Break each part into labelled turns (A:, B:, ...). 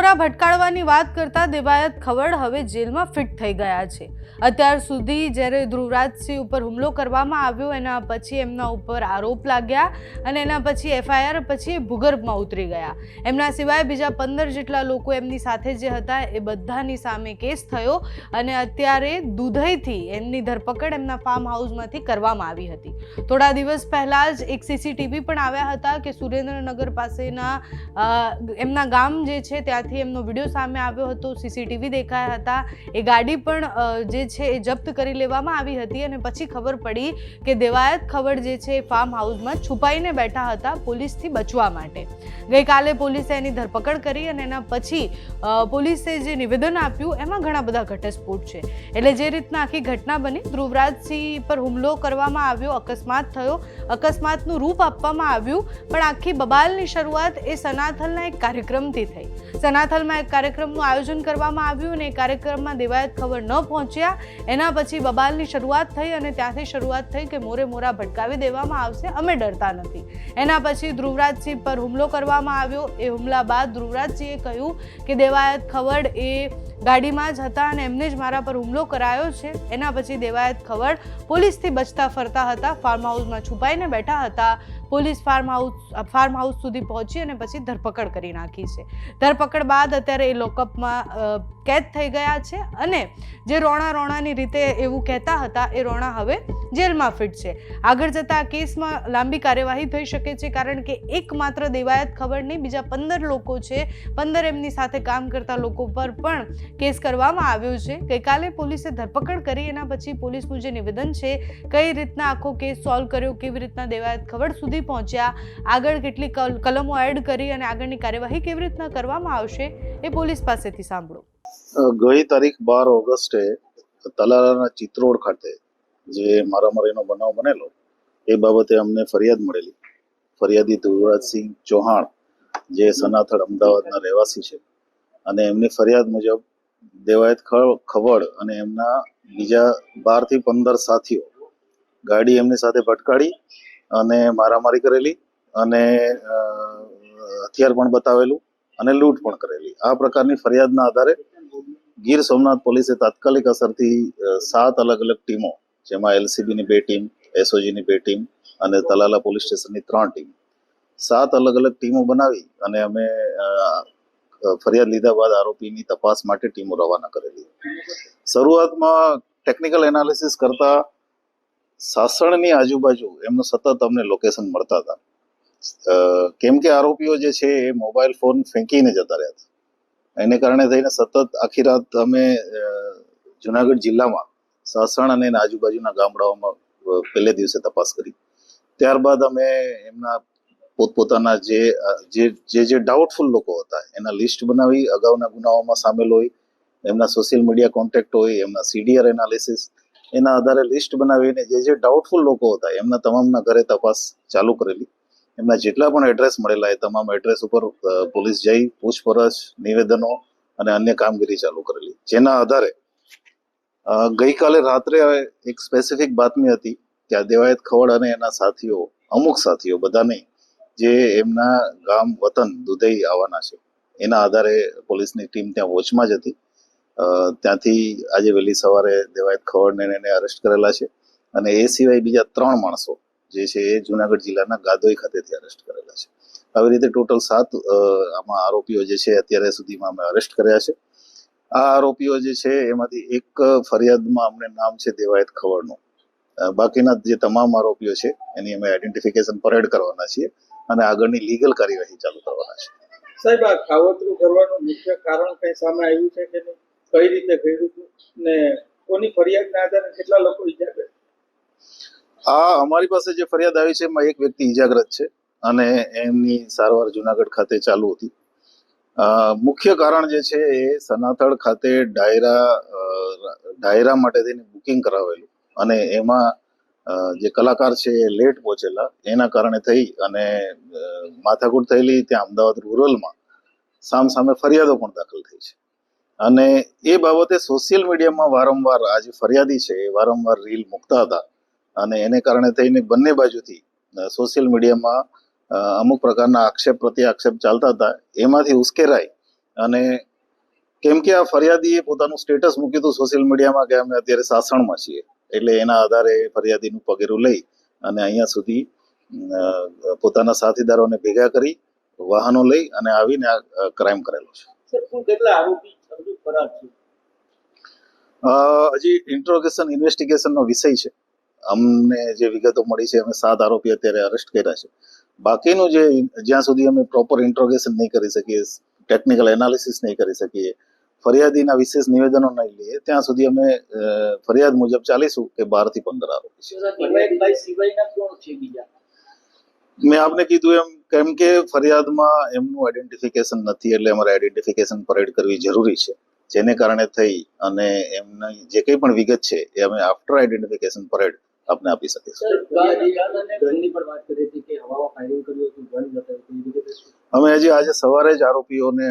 A: મોરે ભટકાડવાની વાત કરતા દેવાયત ખવડ હવે જેલમાં ફિટ થઈ ગયા છે. અત્યાર સુધી જ્યારે ધ્રુવરાજસિંહ ઉપર હુમલો કરવામાં આવ્યો, એના પછી એમના ઉપર આરોપ લાગ્યા અને એના પછી એફઆઈઆર પછી ભૂગર્ભમાં ઉતરી ગયા. એમના સિવાય બીજા પંદર જેટલા લોકો એમની સાથે જે હતા એ બધાની સામે કેસ થયો અને અત્યારે દુધઈથી એમની ધરપકડ એમના ફાર્મ હાઉસમાંથી કરવામાં આવી હતી. થોડા દિવસ પહેલાં જ એક સીસીટીવી પણ આવ્યા હતા કે સુરેન્દ્રનગર પાસેના એમના ગામ જે છે ત્યાંથી એમનો વીડિયો સામે આવ્યો હતો સીસીટીવી દેખાયા હતા. એ ગાડી પણ જે છે એ જપ્ત કરી લેવામાં આવી હતી અને પછી ખબર પડી કે દેવાયત ખબર જે છે એ ફાર્મ હાઉસમાં છુપાઈને બેઠા હતા પોલીસથી બચવા માટે. ગઈકાલે પોલીસે એની ધરપકડ કરી અને એના પછી પોલીસે જે નિવેદન આપ્યું એમાં ઘણા બધા ઘટસ્ફોટ છે. એટલે જે રીતના આખી ઘટના બની, ધ્રુવરાજસિંહ પર હુમલો કરવામાં આવ્યો, અકસ્માત થયો. અકસ્માતનું રૂપ આપવામાં આવ્યું, પણ આખી બબાલની શરૂઆત એ સનાથલના એક કાર્યક્રમથી થઈ. સનાથલમાં એક કાર્યક્રમનું આયોજન કરવામાં આવ્યું અને એ કાર્યક્રમમાં દેવાયત ખબર ન પહોંચ્યા. એના પછી બબાલની શરૂઆત થઈ અને ત્યાંથી શરૂઆત થઈ કે મોરે મોરા ભટકાવી દેવામાં આવશે, અમે ડરતા નથી. એના પછી ધ્રુવરાજસિંહ પર હુમલો કરવામાં આવ્યો. એ હુમલા બાદ ધ્રુવરાજસિંહે કહ્યું કે દેવાયત ખવડ એ ગાડીમાં જ હતા અને એમને જ મારા પર હુમલો કરાયો છે. એના પછી દેવાયત ખવડ પોલીસથી બચતા ફરતા હતા, ફાર્મ હાઉસમાં છુપાઈને બેઠા હતા. Police farm house farm house સુધી પહોંચી અને પછી ધરપકડ કરી નાખી છે. ધરપકડ બાદ અત્યારે એ લોકઅપમાં કેદ થઈ ગયા છે અને જે રોણા રોણાની રીતે એવું કહેતા હતા, એ રોણા હવે જેલમાં ફિટ છે આગળ જતાં આ કેસમાં લાંબી કાર્યવાહી થઈ શકે છે કારણ કે એકમાત્ર દેવાયત ખબર નહીં, બીજા પંદર લોકો છે, પંદર એમની સાથે કામ કરતા લોકો પર પણ કેસ કરવામાં આવ્યો છે. ગઈકાલે પોલીસે ધરપકડ કરી, એના પછી પોલીસનું જે નિવેદન છે કઈ રીતના આખો કેસ સોલ્વ કર્યો, કેવી રીતના દેવાયત ખબર સુધી પહોંચ્યા, આગળ કેટલી કલ- કલમો એડ કરી અને આગળની કાર્યવાહી કેવી રીતના કરવામાં આવશે એ પોલીસ પાસેથી સાંભળો.
B: ગઈ તારીખ બાર ઓગસ્ટે તલાલાના ચિત્રોડ ખાતે જે મારામારીનો બનાવ બનેલો, એ બાબતે અમને ફરિયાદ મળેલી. ફરિયાદી ધ્રુવરાજસિંહ ચૌહાણ, જે સનાથળ અમદાવાદના રહેવાસી છે, અને એમની ફરિયાદ મુજબ દેવાયત ખવડ અને એમના બીજા બારથી પંદર સાથીઓ ગાડી એમની સાથે ભટકાડી અને મારામારી કરેલી અને હથિયાર પણ બતાવેલું. અને લૂંટ પણ કરેલી. આ પ્રકારની ફરિયાદના આધારે ગીર સોમનાથ પોલીસે તાત્કાલિક અસરથી સાત અલગ અલગ ટીમો, જેમાં એલસીબીની બે ટીમ, એસઓજીની બે ટીમ અને તલાલા પોલીસ સ્ટેશનની ત્રણ ટીમ, સાત અલગ અલગ ટીમો બનાવી અને અમે ફરિયાદ લીધા બાદ આરોપીની તપાસ માટે ટીમો રવાના કરેલી. શરૂઆતમાં ટેકનિકલ એનાલિસિસ કરતા સાસણની આજુબાજુ એમનું સતત અમને લોકેશન મળતા હતા. કેમ કે આરોપીઓ જે છે એ મોબાઈલ ફોન ફેંકીને જતા રહ્યા હતા એને કારણે થઈને સતત આખી રાત અમે જુનાગઢ જિલ્લામાં સાસણ અને આજુબાજુના ગામડાઓમાં પહેલે દિવસે તપાસ કરી. ત્યારબાદ અમે એમના પોતપોતાના જે જે જે ડાઉટફુલ લોકો હતા, એના લિસ્ટ બનાવી, અગાઉના ગુનાઓમાં સામેલ હોય, એમના સોશિયલ મીડિયા કોન્ટેક્ટ હોય, એમના સીડીઆર એનાલિસિસ એના આધારે લિસ્ટ બનાવીને જે જે ડાઉટફુલ લોકો હતા, એમના તમામના ઘરે તપાસ ચાલુ કરેલી. એમના જેટલા પણ એડ્રેસ મળેલા એ તમામ એડ્રેસ ઉપર પોલીસ જઈ પૂછપરછ, નિવેદનો અને અન્ય કામગીરી ચાલુ કરેલી. જેના આધારે ગઈકાલે રાત્રે એક સ્પેસિફિક બાતમી હતી કે દેવાયત ખવડ અને એના સાથીઓ, અમુક સાથીઓ બધા નહીં જે એમના ગામ, વતન, દુધઈ આવવાના છે, એના આધારે પોલીસની ટીમ ત્યાં વોચમાં જ હતી. ત્યાંથી આજે વહેલી સવારે દેવાયત ખવડને એને અરેસ્ટ કરેલા છે અને એ સિવાય બીજા ત્રણ માણસો જે છે એ જુનાગઢ જિલ્લાના ગાદોઈ ખાતેથી અરેસ્ટ કરેલા છે. આવી રીતે ટોટલ સાત આમાં આરોપીઓ જે છે અત્યારે સુધીમાં અમે અરેસ્ટ કર્યા છે. આ આરોપીઓ જે છે એમાંથી એક ફરિયાદમાં અમને નામ છે દેવાયત ખવડનું. બાકીના જે તમામ આરોપીઓ છે એની અમે આઈડેન્ટિફિકેશન પરેડ કરવાના છીએ અને આગળની લીગલ કાર્યવાહી ચાલુ કરવાના છે
C: સાહેબ, આ ખાવતરું કરવાનું મુખ્ય કારણ કઈ સામે આવ્યું છે કે કઈ રીતે કર્યું હતું? ને કોની ફરિયાદના આધારે કેટલા લોકો ઈજાગ્રસ્ત
B: આ અમારી પાસે જે ફરિયાદ આવી છે, એમાં એક વ્યક્તિ ઈજાગ્રસ્ત છે અને એમની સારવાર જુનાગઢ ખાતે ચાલુ હતી. મુખ્ય કારણ જે છે એ સનાથળ ખાતે ડાયરા ડાયરા માટે થઈને બુકિંગ કરાવેલું અને એમાં જે કલાકાર છે એ લેટ પહોંચેલા. એના કારણે થઈ અને માથાકૂટ થયેલી ત્યાં અમદાવાદ રૂરલમાં સામ સામે ફરિયાદો પણ દાખલ થઈ છે. અને એ બાબતે સોશિયલ મીડિયામાં વારંવાર આ જે ફરિયાદી છે એ વારંવાર રીલ મૂકતા હતા. અને એને કારણે થઈને બંને બાજુથી સોશિયલ મીડિયામાં અમુક પ્રકારના આક્ષેપ પ્રત્યે આક્ષેપ ચાલતા હતા. એમાંથી ઉશ્કેરાય અને કેમ કે આ ફરિયાદીએ પોતાનું સ્ટેટસ મૂક્યું હતું સોશિયલ મીડિયામાં કે અમે અત્યારે સાસણમાં છીએ. એટલે એના આધારે ફરિયાદીનું પગેરું લઈ અને અહીંયા સુધી પોતાના સાથીદારોને ભેગા કરી વાહનો લઈ અને આવીને આ ક્રાઇમ કરેલો છે.
C: હજી
B: ઇન્ટ્રોગેશન ઇન્વેસ્ટિગેશનનો વિષય છે. અમને જે વિગતો મળી છે અમે સાત આરોપી અત્યારે અરેસ્ટ કર્યા છે. બાકીનું જે જ્યાં સુધી અમે પ્રોપર ઇન્ટ્રોગેશન નહીં કરી શકીએ ટેકનિકલ એનાલિસિસ નહીં કરી શકીએ ફરિયાદીના વિશેષ નિવેદનો નહીં લઈએ ત્યાં સુધી અમે ફરિયાદ મુજબ ચાલીશું કે બારથી પંદર આરોપી છે. મેં આપને કીધું એમ કેમ કે ફરિયાદમાં એમનું આઈડેન્ટિફિકેશન નથી એટલે અમારે આઈડેન્ટિફિકેશન પરેડ કરવી જરૂરી છે. જેને કારણે થઈ અને એમની જે કંઈ પણ વિગત છે એ અમે આફ્ટર આઈડેન્ટિફિકેશન પરેડ આપને આપી શકીશું અમે હજી આજે સવારે જ આરોપીઓને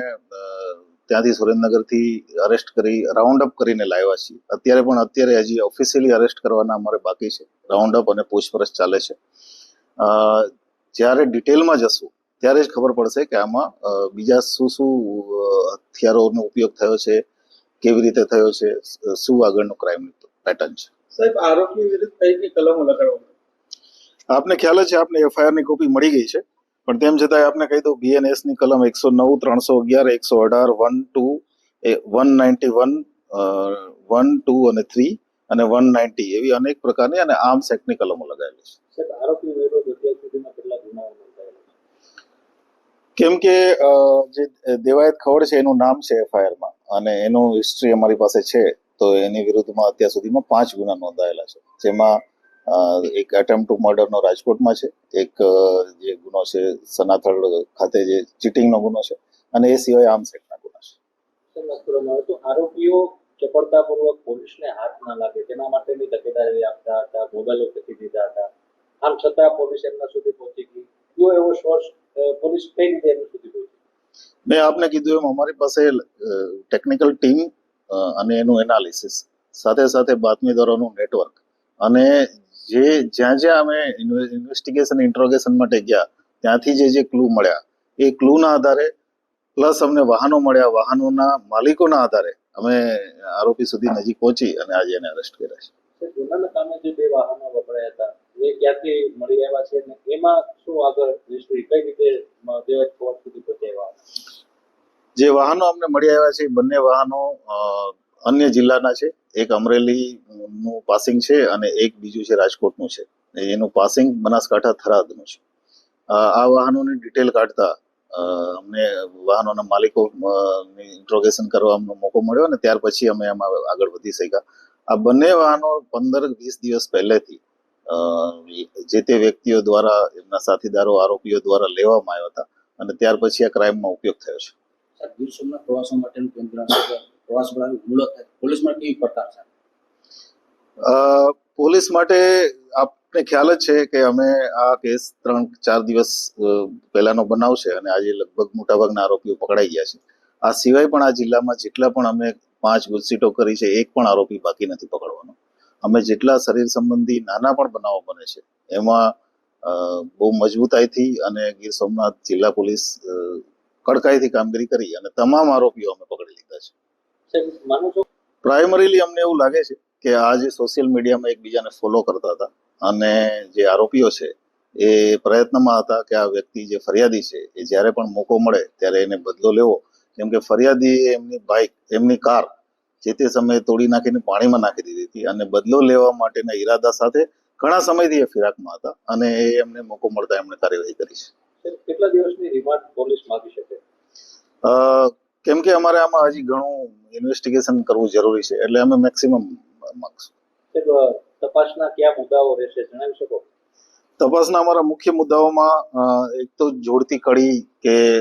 B: ત્યાંથી સુરેન્દ્રનગરથી અરેસ્ટ કરી રાઉન્ડ અપ કરીને લાવ્યા છીએ. અત્યારે પણ અત્યારે હજી ઓફિશિયલી અરેસ્ટ કરવાના અમારે બાકી છે. રાઉન્ડ અપ અને પૂછપરછ ચાલે છે. અ, જ્યારે ડિટેલમાં જશું ત્યારે જ ખબર પડશે કે આમાં બીજા શું શું હથિયારોનો ઉપયોગ થયો છે કેવી રીતે થયો છે શું આગળનું ક્રાઇમ પેટર્ન છે.
C: સાહેબ આરોપી વિરુદ્ધ કઈ કઈ કલમો લગાડવામાં
B: આપને ખ્યાલ છે આપને એફઆઈઆરની કોપી મળી ગઈ છે. પણ તેમ છતાંય આપને કહી દઉં બીએનએસની કલમ એકસો નવ ત્રણસો અગિયાર એકસો અઢાર one two one ninety one one two અને થ્રી અને વન નાઇન્ટી એવી અનેક પ્રકારની અને આર્મ્સ એક્ટની કલમો લગાવેલી છે. કેમ કે જે દેવાયત ખવડ છે એનું નામ છે એફઆઈઆરમાં અને એનું હિસ્ટ્રી અમારી પાસે છે. તો એની વિરુદ્ધમાં અત્યાર સુધીમાં પાંચ ગુના નોંધાયેલા છે. જેમાં એક એટેમ્પ ટુ મર્ડરનો રાજકોટમાં છે એક જે ગુનો છે સનાથળ ખાતે જે ચીટિંગનો ગુનો છે અને એ સિવાય આર્મ્સ એક્ટના ગુના છે.
C: આરોપીઓ ચપળતાપૂર્વક પોલીસને હાથ ના લાગે તેના માટેની તકેદારી આપતા હતા મોબાઈલો ફેંકી દીધા હતા. આમ છતાં પોલીસ એમના સુધી પહોંચી ગઈ. કયો એવો સોર્સ પોલીસ કઈ રીતે એમના સુધી પહોંચી
B: મેં આપને કીધું એમ અમારી પાસે ટેકનિકલ ટીમ અને એનું એનાલિસિસ સાથે સાથે બાતમીદારોનું નેટવર્ક અને જે જ્યાં જ્યાં અમે ઇન્વેસ્ટિગેશન ઇન્ટ્રોગેશન માટે ગયા, ત્યાંથી જે જે ક્લુ મળ્યા, એ ક્લુના આધારે પ્લસ અમને વાહનો મળ્યા. વાહનોના માલિકોના આધારે અમે આરોપી સુધી નજીક પહોંચી અને આજે એને અરેસ્ટ કર્યા છે.
C: બે વાહનો વપરાયા હતા, એ ક્યાંથી મળી આવ્યા છે એમાં શું આગળ, કઈ રીતે
B: જે વાહનો અમને મળી આવ્યા છે એ બંને વાહનો અન્ય જિલ્લાના છે. એક અમરેલી નું પાસિંગ છે અને એક બીજું છે રાજકોટનું છે. એનું પાસિંગ બનાસકાંઠા થરાદનું છે. આ વાહનોની ડિટેલ કાઢતા અમને વાહનોના માલિકો ઇન્ટ્રોગેશન કરવાનો મોકો મળ્યો અને ત્યાર પછી અમે એમાં આગળ વધી શક્યા. આ બંને વાહનો પંદર વીસ દિવસ પહેલેથી જે તે વ્યક્તિઓ દ્વારા એમના સાથીદારો, આરોપીઓ દ્વારા લેવામાં આવ્યા હતા અને ત્યાર પછી આ ક્રાઇમમાં ઉપયોગ થયો છે.
D: ગીર સોમનાથ પ્રવાસો માટેનું કેન્દ્ર પ્રવાસ પોલીસ માટે કેવી પડકાર છે?
B: પોલીસ માટે આપને ખ્યાલ જ છે કે અમે આ કેસ ત્રણ, ચાર દિવસ પહેલાનો બનાવ છે અને આજે લગભગ મોટાભાગના આરોપીઓ પકડાઈ ગયા છે. આ સિવાય પણ આ જિલ્લામાં જેટલા પણ અમે પાંચ ગુજસીટો કરી છે, એક પણ આરોપી બાકી નથી પકડવાનો. અમે જેટલા શરીર સંબંધી નાના પણ બનાવો બને છે, એમાં બહુ મજબૂતાઈથી અને ગીર સોમનાથ જિલ્લા પોલીસ કડકાઈથી કામગીરી કરી અને તમામ આરોપીઓ અમે પકડી લીધા છે. પ્રાઇમરીલી અમને એવું લાગે છે કે આ જે સોશિયલ મીડિયામાં એકબીજાને ફોલો કરતા હતા અને જે આરોપીઓ છે એ પ્રયત્નમાં હતા કે આ વ્યક્તિ જે ફરિયાદી છે એ જ્યારે પણ મોકો મળે ત્યારે એને બદલો લેવો. કેમ કે ફરિયાદી એમની બાઇક એમની કાર જે તે સમયે તોડી નાખીને પાણીમાં નાખી દીધી હતી અને બદલો લેવા માટેના ઈરાદા સાથે ઘણા સમયથી એ ફિરાકમાં હતા અને એ એમને મોકો મળતા એમણે કાર્યવાહી કરી છે.
C: કેટલા દિવસની રિમાન્ડ પોલીસ માંગી શકે?
B: કેમ કે અમારે આમાં હજી ઘણું ઇન્વેસ્ટિગેશન કરવું જરૂરી છે એટલે અમે મેક્સિમમ માંગશું.
C: તપાસના કયા મુદ્દાઓ રહેશે જણાવી શકો?
B: તપાસના અમારા મુખ્ય મુદ્દાઓમાં એક તો જોડતી કડી કે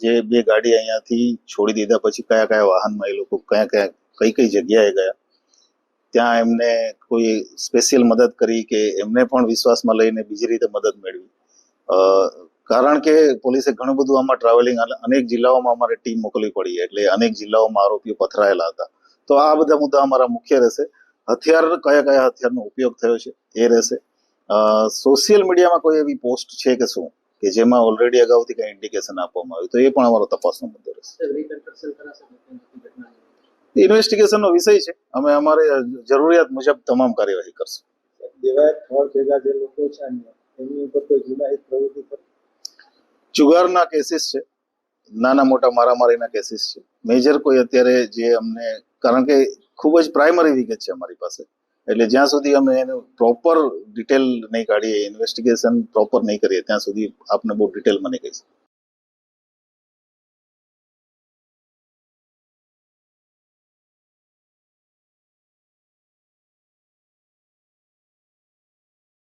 B: જે બે ગાડી અહીંયાથી છોડી દીધા પછી કયા કયા વાહનમાં એ લોકો કયા કયા કઈ કઈ જગ્યાએ ગયા. ત્યાં એમને કોઈ સ્પેશિયલ મદદ કરી કે એમને પણ વિશ્વાસમાં લઈને બીજી રીતે મદદ મેળવી. અ, કારણ કે પોલીસે ઘણું બધું આમાં ટ્રાવેલિંગ અનેક જિલ્લાઓમાં અમારે ટીમ મોકલવી પડી એટલે અનેક જિલ્લાઓમાં આરોપીઓ પથરાયેલા હતા. તો આ બધા મુદ્દા અમારા મુખ્ય રહેશે. હથિયાર કયા કયા હથિયારનો ઉપયોગ થયો છે એ રહેશે. સોશિયલ મીડિયામાં કોઈ એવી પોસ્ટ છે કે શું? કે જેમાં ઓલરેડી અગાઉથી કંઈ ઇન્ડિકેશન આપવામાં આવ્યું તો એ પણ અમારો તપાસનો મુદ્દો રહેશે. ઇન્વેસ્ટિગેશનનો વિષય છે. અમે અમારે જરૂરિયાત મુજબ તમામ કાર્યવાહી કરશું.
C: દેવાયત સ્થળ ભેગા જે લોકો છે એમની ઉપર કોઈ ગુનાહિત પ્રવૃત્તિ પર
B: જુગારના કેસીસ છે. નાના મોટા મારામારીના કેસીસ છે. મેજર કોઈ અત્યારે જે અમને, કારણ કે ખૂબ જ પ્રાઇમરી વિગત છે અમારી પાસે. એટલે જ્યાં સુધી અમે એનું પ્રોપર ડિટેલ નહીં કાઢીએ ઇન્વેસ્ટિગેશન પ્રોપર નહીં કરીએ, ત્યાં સુધી આપને બહુ ડિટેલમાં નહીં કહી શકીએ.